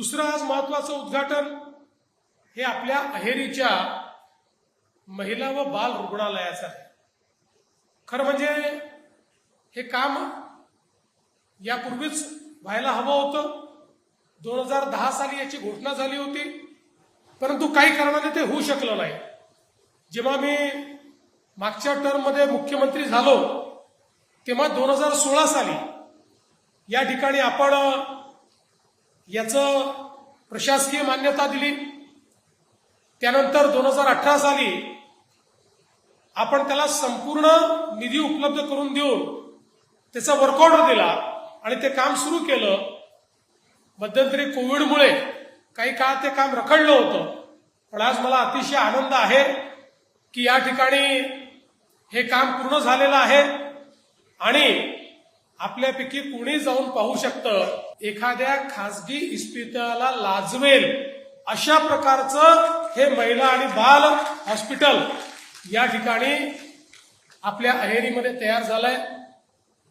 दुसरं आज महत्वाचं उद्घाटन हे आपल्या अहेरीच्या महिला व बाल रुग्णालयाचं आहे. खरं म्हणजे हे काम यापूर्वीच व्हायला हवं होतं. दोन हजार दहा साली याची घोषणा झाली होती परंतु काही कारणाने ते होऊ शकलं नाही. जेव्हा मी मागच्या टर्ममध्ये मुख्यमंत्री झालो तेव्हा दोन हजार सोळा साली या ठिकाणी आपण याचं प्रशासकीय मान्यता दिली. त्यानंतर दोन हजार अठरा साली आपण त्याला संपूर्ण निधी उपलब्ध करून देऊन त्याचा वर्कआउट दिला आणि ते काम सुरू केलं. मध्यंतरी कोविडमुळे काही काळ ते काम रखडलं होतं. पण आज मला अतिशय आनंद आहे की या ठिकाणी हे काम पूर्ण झालेलं आहे. आणि आपल्यापैकी कुणी जाऊन पाहू शकतं? एखाद्या खासगी इस्पितळाला लाजवेल. अशा प्रकारचं हे महिला आणि बाल हॉस्पिटल या ठिकाणी आपल्या अहेरीमध्ये तयार झालंय.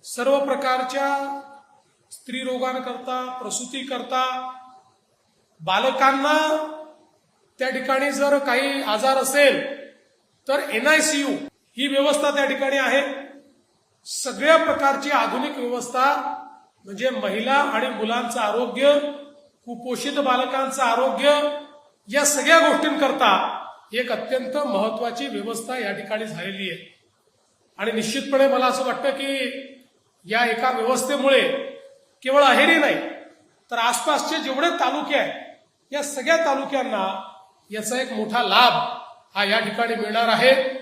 सर्व प्रकारच्या स्त्री रोगांकरता प्रसूतीकरता बालकांना त्या ठिकाणी जर काही आजार असेल तर एनआयसीयू ही व्यवस्था त्या ठिकाणी आहे. सगळ्या प्रकारची आधुनिक व्यवस्था म्हणजे महिला आणि मुलांचं आरोग्य कुपोषित बालकांचं आरोग्य या सगळ्या गोष्टींकरता एक अत्यंत महत्वाची व्यवस्था या ठिकाणी झालेली आहे. आणि निश्चितपणे मला असं वाटतं की या एका व्यवस्थेमुळे केवळ अहेरी नाही तर आसपासचे जेवढे तालुके आहेत या सगळ्या तालुक्यांना याचा एक मोठा लाभ हा या ठिकाणी मिळणार आहे.